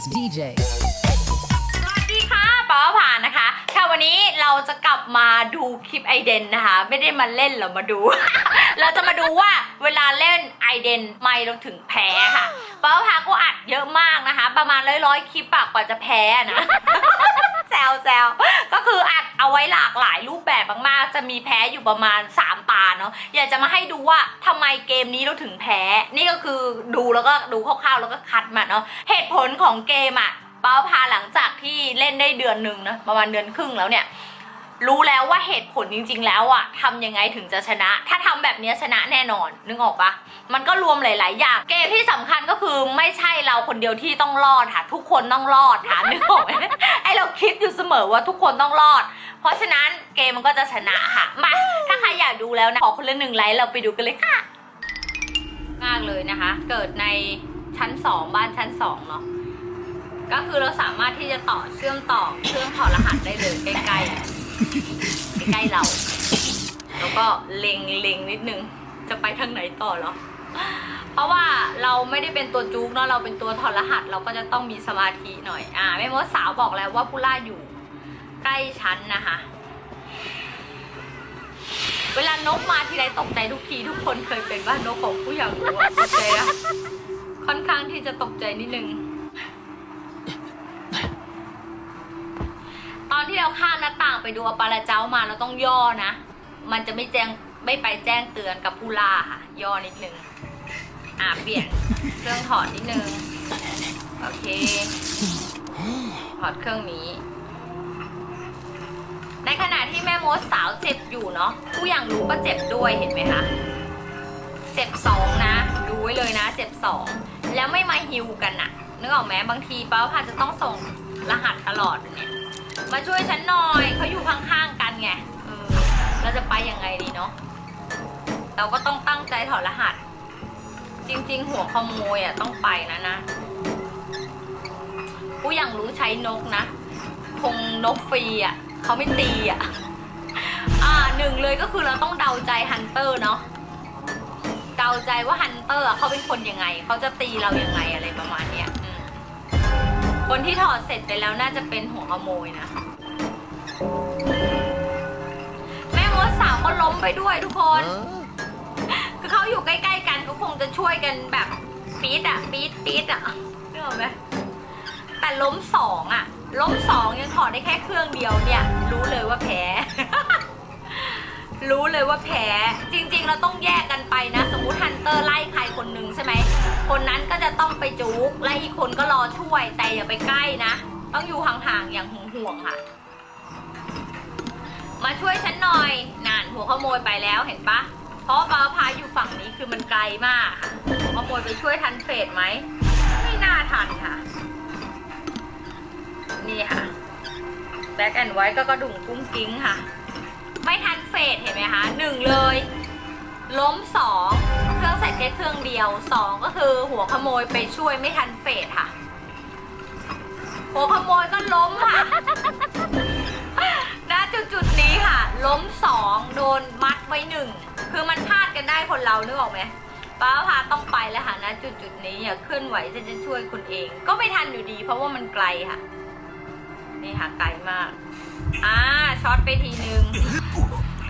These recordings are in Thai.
as DJ. สวัสดีค่ะป้าผ่านนะคะค่ะวันนี้เราจะกลับมาดูคลิปไอเดนนะคะ ไม่ได้มาเล่นหรอมาดู เราจะมาดูว่าเวลาเล่นไอเดนไม่เราถึงแพ้ค่ะป้าพาก็อัดเยอะมากนะคะ ประมาณร้อยร้อยคลิปปากกว่าจะแพ้นะ แซวแซว คืออัดเอาไว้หลากหลายรูปแบบมากๆ จะมีแพ้อยู่ประมาณ 3 ตาเนาะอยากจะมาให้ดูว่าทำไมเกมนี้เราถึงแพ้ นี่ก็คือดูแล้วก็ดูคร่าวๆแล้วก็คัดมาเนาะเหตุผลของเกมอะเป้าพาหลังจากที่เล่นได้เดือนหนึ่งนะประมาณเดือนครึ่งแล้วเนี่ย รู้แล้วว่าเหตุผลจริง ๆ แล้วอะทำยังไงถึงจะชนะ ถ้าทำแบบนี้ชนะแน่นอนนึกออกปะมันก็รวมหลาย ๆ อย่าง เกมที่สำคัญก็คือไม่ใช่เราคนเดียวที่ต้องรอดค่ะ ทุกคนต้องรอดค่ะนึกออกไหมไอเราคิดอยู่เสมอว่าทุกคนต้องรอด เพราะฉะนั้นเกมมันก็จะชนะค่ะมาถ้าใครอยากดูแล้วนะขอคนละหนึ่งไลค์เราไปดูกันเลยค่ะ มากเลยนะคะ เกิดในชั้นสองบ้านชั้นสองเนาะก็คือเราสามารถที่จะต่อเชื่อมต่อเครื่องถอดรหัสได้เลยใกล้ๆ ใกล้เรา แล้วก็เล็งเล็งนิดนึง จะไปทางไหนต่อเหรอ เพราะว่าเราไม่ได้เป็นตัวจุกเนาะเราเป็นตัวถอดรหัส เราก็จะต้องมีสมาธิหน่อย อ่าแม่มดสาวบอกแล้วว่าผู้ล่าอยู่ใกล้ชั้นนะคะ เวลานกมาทีไรตกใจทุกทีทุกคนเคยเป็นว่านกของผู้อยากรู้ตกใจอะค่อนข้างที่จะตกใจนิดนึง เราข้ามหน้าต่างไปดูอปาราเจ้ามาเราต้องย่อนะ มันจะไม่แจ้งไม่ไปแจ้งเตือนกับผู้ล่าค่ะ ย่อนิดนึง อ่าเปลี่ยนเครื่องถอดนิดนึง โอเค ถอดเครื่องนี้ ในขณะที่แม่มดสาวเจ็บอยู่เนาะ ผู้อย่างรู้ก็เจ็บด้วยเห็นไหมคะ เจ็บสองนะ ดูไว้เลยนะ เจ็บสอง แล้วไม่มาฮิวกันอะนึกออกไหมบางทีป้าพาจะต้องส่งรหัสตลอดเนี่ย มาช่วยฉันหน่อยเขาอยู่ข้างๆกันไงเออเราจะไปยังไงดีเนาะเราก็ต้องตั้งใจถอดรหัส จริง ๆ หัวขโมยอะต้องไปนะนะผู้ยังรู้ใช้นกนะคงนกฟรีอะเขาไม่ตีอะอ่าหนึ่งเลยก็คือเราต้องเดาใจฮันเตอร์เนาะเดาใจว่าฮันเตอร์เขาเป็นคนยังไงเขาจะตีเรายังไงอะไรประมาณเนี้ย คนที่ถอดเสร็จไปแล้วน่าจะเป็นหัวขโมยนะ แม่มดสาวก็ล้มไปด้วยทุกคน คือเขาอยู่ใกล้ๆกันก็คงจะช่วยกันแบบปี๊ดอะปี๊ดปี๊ดอะนึกออกไหมแต่ล้มสองอะล้มสองยังถอดได้แค่เครื่องเดียวเนี่ย รู้เลยว่าแพ้ รู้เลยว่าแพ้จริง ๆ เราต้องแยกกันไปนะ สมมติฮันเตอร์ไล่ใครคนหนึ่งใช่ไหมคนนั้นก็จะต้องไปจุกและอีกคนก็รอช่วย แต่อย่าไปใกล้นะ ต้องอยู่ห่างๆอย่างห่วงๆค่ะ มาช่วยฉันหน่อยนานหัวขโมยไปแล้วเห็นปะเพราะปาพาอยู่ฝั่งนี้คือมันไกลมากขโมยไปช่วยทันเฟสไหมไม่น่าทันค่ะ นี่ค่ะแบ็กแอนไว้ก็กระดุ่งกุ้งกิ้งค่ะ ไม่ทันเฟสเห็นไหมคะหนึ่งเลย ล้มสองเครื่องใส่แค่เครื่องเดียวสองก็คือหัวขโมยไปช่วยไม่ทันเฟสค่ะ หัวขโมยก็ล้มค่ะณจุดจุดนี้ค่ะ ล้มสองโดนมัดไว้หนึ่งคือมันพลาดกันได้คนเรานึกออกไหมป้าพาต้องไปแล้วค่ะณจุดจุดนี้อย่าเคลื่อนไหวจะจะช่วยคุณเอง ก็ไม่ทันอยู่ดี เพราะว่ามันไกลค่ะ นี่ค่ะไกลมาก ช็อตไปทีนึง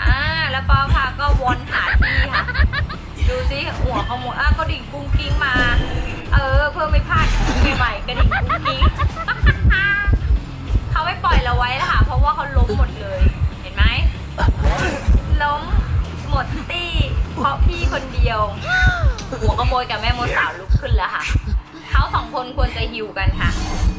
อ่า แล้วป้าพาก็วนหาที่ค่ะ ดูสิหัวขโมยอะก็ดิ่งกุ้งกิ้งมา เออ เพื่อไม่พลาดใหม่ๆกระดิ่งกุ้งกิ้งเขาไม่ปล่อยเราไว้แล้วค่ะ เพราะว่าเขาล้มหมดเลย เห็นไหม ล้มหมดตี้เพราะพี่คนเดียว หัวขโมยกับแม่มดสาวลุกขึ้นแล้วค่ะเขาสองคนควรจะฮิวกันค่ะ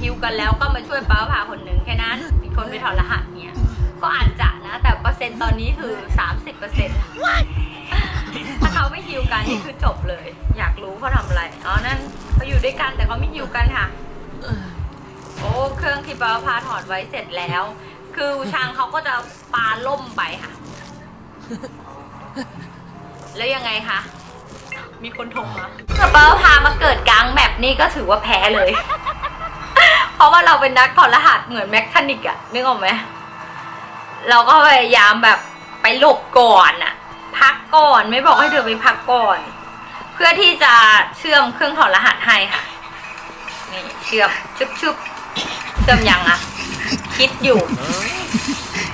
ฮิวกันแล้วก็มาช่วยป้าพาคนหนึ่งแค่นั้นอีคนไปถอดรหัสเนี่ย ก็อาจจะนะ แต่เปอร์เซ็นต์ตอนนี้คือ 30เปอร์เซ็นต์ถ้าเขาไม่ฮิวกันนี่คือจบเลย อยากรู้เขาทำอะไรอ๋อนั่นเขาอยู่ด้วยกันแต่เขาไม่ฮิวกันค่ะโอ้เครื่องที่ป้าพาถอดไว้เสร็จแล้ว คือช้างเขาก็จะปาล่มไปค่ะ แล้วยังไงคะมีคนโทรมาถ้าป้าพามาเกิดกลางแบบนี้ก็ถือว่าแพ้เลย เพราะว่าเราเป็นนักถอดรหัสเหมือนแมคคานิกอะนึกออกไหม เราก็พยายามแบบไปหลบก่อนอะพักก่อนไม่บอกให้เธอไปพักก่อน เพื่อที่จะเชื่อมเครื่องถอดรหัสให้ค่ะ นี่เชื่อมชุบชุบเชื่อมยังอะคิดอยู่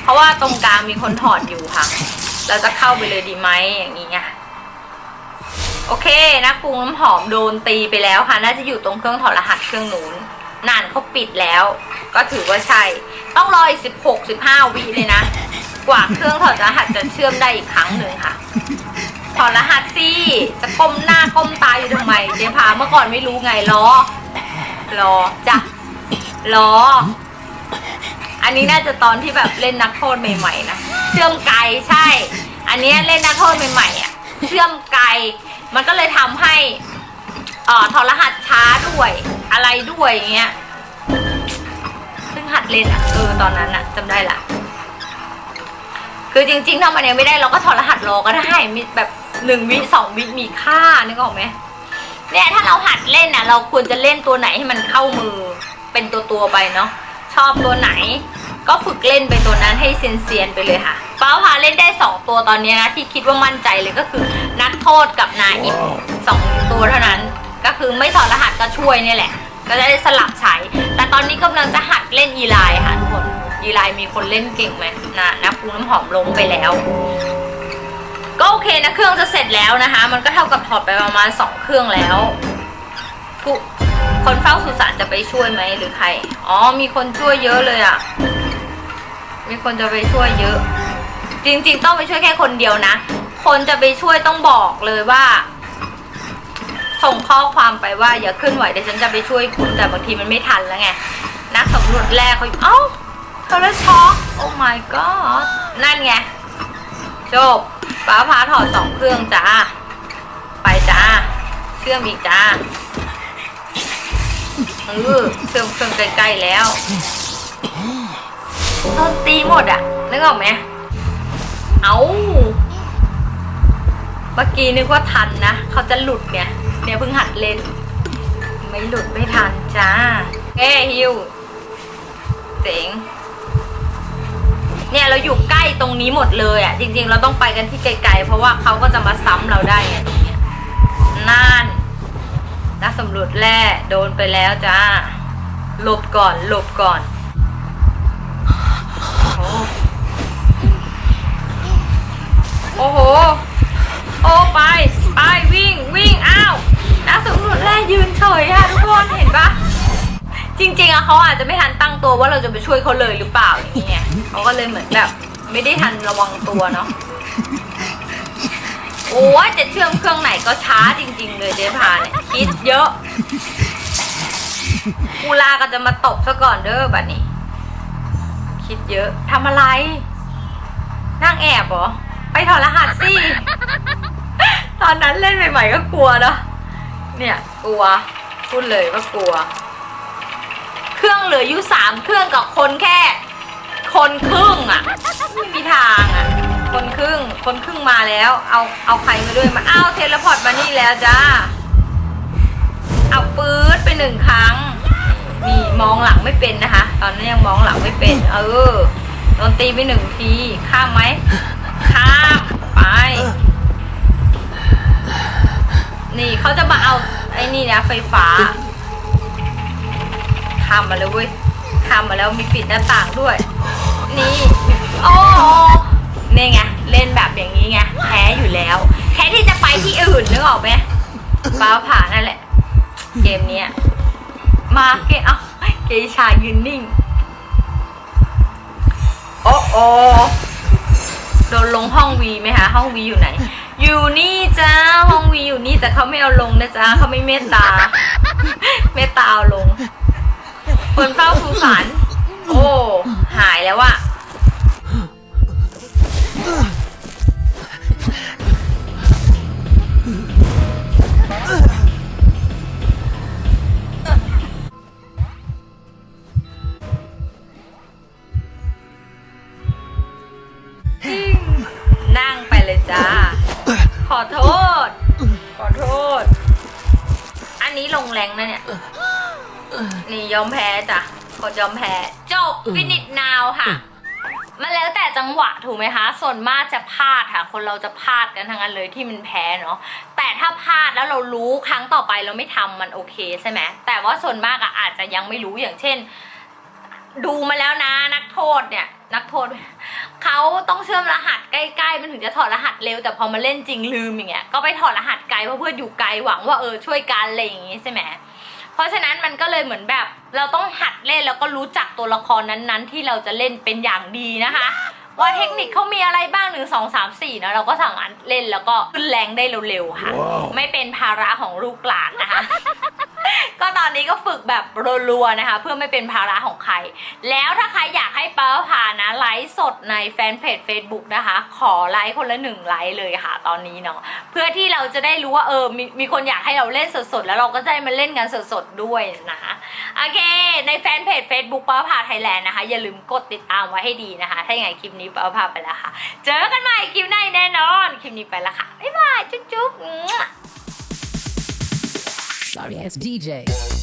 เพราะว่าตรงกลางมีคนถอดอยู่ค่ะ เราจะเข้าไปเลยดีไหมอย่างนี้ไงโอเคนะปรุงน้ำหอมโดนตีไปแล้วค่ะ น่าจะอยู่ตรงเครื่องถอดรหัสเครื่องนู้น นานเขาปิดแล้ว ก็ถือว่าใช่ ต้องรออีกสิบหกสิบห้าวิเลยนะ กว่าเครื่องถอดรหัสจะเชื่อมได้อีกครั้งหนึ่งค่ะถอดรหัสสิจะก้มหน้าก้มตาอยู่ทำไมเจพาเมื่อก่อนไม่รู้ไงรอรอจ้ะรออันนี้น่าจะตอนที่แบบเล่นนักโทษใหม่ๆนะเชื่อมไกลใช่ อันนี้เล่นนักโทษใหม่ๆอะเชื่อมไกล มันก็เลยทำให้อ่อถอดรหัสช้าด้วย อะไรด้วยอย่างเงี้ยเพิ่งหัดเล่นอะเออตอนนั้นอะจำได้ละคือจริงๆถ้ามันยังไม่ได้เราก็ถอดรหัสรอก็ได้มีแบบหนึ่งวิสองวิมีค่านึกออกไหมเนี่ยถ้าเราหัดเล่นน่ะ เราควรจะเล่นตัวไหนให้มันเข้ามือเป็นตัวตัวๆไปเนาะชอบตัวไหน ก็ฝึกเล่นไปตัวนั้นให้เซียนๆไปเลยค่ะป้าพาเล่นได้สองตัวตอนนี้นะที่คิดว่ามั่นใจเลยก็คือนักโทษกับนาอิฟสองตัวเท่านั้น ก็คือไม่ถอดรหัสก็ช่วยเนี่ยแหละ ก็จะได้สลับใช้ แต่ตอนนี้กำลังจะหัดเล่นอีไลน์ค่ะทุกคนอีไลน์มีคนเล่นเก่งไหมนะนะปรุงน้ำหอมลงไปแล้ว ก็โอเคนะเครื่องจะเสร็จแล้วนะคะ มันก็เท่ากับถอดไปประมาณสองเครื่องแล้วผู้คนเฝ้าสุสานจะไปช่วยไหมหรือใคร อ๋อ มีคนช่วยเยอะเลยอะ่ะ มีคนจะไปช่วยเยอะ จริง ๆ ต้องไปช่วยแค่คนเดียวนะ คนจะไปช่วยต้องบอกเลยว่า ส่งข้อความไปว่าอย่าขึ้นไหวเดี๋ยวฉันจะไปช่วยคุณแต่บางทีมันไม่ทันแล้วไง นักสำรวจแรกเขาเอ้าเธอแล้วช็อกโอ้ my god นั่นไงจบป้าพาถอดสองเครื่องจ้า ไปจ้า เชื่อมอีกจ้าเออเชื่อมเครื่องใกล้ๆแล้วโดนตีหมดอะนึกออกไหมเอา เมื่อกี้นึกว่าทันนะ เขาจะหลุดเนี่ย เนี่ยเพิ่งหัดเล่น ไม่หลุดไม่ทันจ้าเอ้ฮิวเจ๋งเนี่ยเราอยู่ใกล้ตรงนี้หมดเลยอะ จริง ๆ เราต้องไปกันที่ไกลๆเพราะว่าเขาก็จะมาซ้ำเราได้ไงตรงเนี้ยน่านนักสำรวจแร่โดนไปแล้วจ้าหลบก่อนหลบก่อนโอ้โอ้โห โอ้ไป ไปวิ่งวิ่งอ้าวนักสำรวจแร่ยืนเฉยอะทุกคนเห็นปะจริงๆอะเขาอาจจะไม่ทันตั้งตัวว่าเราจะไปช่วยเขาเลยหรือเปล่าอย่างเงี้ยเขาก็เลยเหมือนแบบ ไม่ได้ทันระวังตัวเนาะโอ้ยจะเชื่อมเครื่องไหนก็ช้าจริง ๆ เลยเจ๊พาเนี่ยคิดเยอะกูลาก็จะมาตบซะก่อนเด้อบัดนี้ คิดเยอะทำอะไร นั่งแอบเหรอ ไปถอดรหัสสิ ตอนนั้นเล่นใหม่ ๆ ก็กลัวเนอะเนี่ยกลัวพูดเลยว่ากลัว เครื่องเหลืออยู่สามเครื่องกับคนแค่ คนครึ่งอะไม่มีทางอะ คนครึ่ง คนครึ่งมาแล้ว เอาเอาใครมาด้วยมาอ้าวเทเลพอร์ตมานี่แล้วจ้าเอาปื๊ดไปหนึ่งครั้งนี่มองหลังไม่เป็นนะคะ ตอนนั้นยังมองหลังไม่เป็น เออโดนตีไปหนึ่งทีข้ามไหมข้ามไป นี่เขาจะมาเอาไอ้นี่นะไฟฟ้าข้ามาเลยเว้ยข้ามมาแล้วมีปิดหน้าต่างด้วย นี่โอ้นี่ไงเล่นแบบอย่างนี้ไงแพ้อยู่แล้วแพ้ที่จะไปที่อื่นนึกออกไหมฟ้าผ่านั่นแหละ เกมเนี้ยมาเกมเอาเกชายืนนิ่งโอ้โอโดนลงห้องวีไหมคะห้องวีอยู่ไหน อยู่นี่จ้าห้องวีอยู่นี่แต่เขาไม่เอาลงนะจ้าเขาไม่เมตตา เมตตาเอาลง คนเฝ้าสุสานโอ้ หายแล้วอะ ยอมแพ้จ้ะกดยอมแพ้จบฟินิชนาวค่ะ มันแล้วแต่จังหวะถูกไหมคะ ส่วนมากจะพลาดค่ะ คนเราจะพลาดกันทั้งนั้นเลยที่มันแพ้เนาะ แต่ถ้าพลาดแล้วเรารู้ครั้งต่อไปเราไม่ทำมันโอเคใช่ไหม แต่ว่าส่วนมากอะอาจจะยังไม่รู้อย่างเช่น ดูมาแล้วนะนักโทษเนี่ยนักโทษ เขาต้องเชื่อมรหัสใกล้ๆมันถึงจะถอดรหัสเร็วแต่พอมาเล่นจริงลืมอย่างเงี้ยก็ไปถอดรหัสไกลเพราะเพื่อนอยู่ไกลหวังว่าเออช่วยกันอะไรอย่างงี้ใช่ไหม เพราะฉะนั้นมันก็เลยเหมือนแบบ เราต้องหัดเล่นแล้วก็รู้จักตัวละครนั้นๆ ที่เราจะเล่นเป็นอย่างดีนะคะ ว่าเทคนิคเขามีอะไรบ้างหนึ่งสองสามสี่นะเราก็สามารถเล่นแล้วก็ขึ้นแรงได้เร็วๆค่ะ ไม่เป็นภาระของลูกหลานนะคะ ก็ตอนนี้ก็ฝึกแบบรัวๆนะคะ เพื่อไม่เป็นภาระของใคร แล้วถ้าใครอยากให้ป้าพานะไลฟ์สดในแฟนเพจ Facebook นะคะ ขอไลค์คนละหนึ่งไลค์เลยค่ะตอนนี้เนาะเพื่อที่เราจะได้รู้ว่าเออมีมีคนอยากให้เราเล่นสดๆ แล้วเราก็จะได้มาเล่นกันสดๆด้วยนะคะโอเค ในแฟนเพจ Facebook ป้าพาไทยแลนด์นะคะ อย่าลืมกดติดตามไว้ให้ดีนะคะ ถ้าอย่างไรคลิปนี้ป้าพาไปแล้วค่ะ เจอกันใหม่คลิปหน้าแน่นอน คลิปนี้ไปแล้วค่ะบ๊ายบายจุ๊บๆ Sorry ass DJ.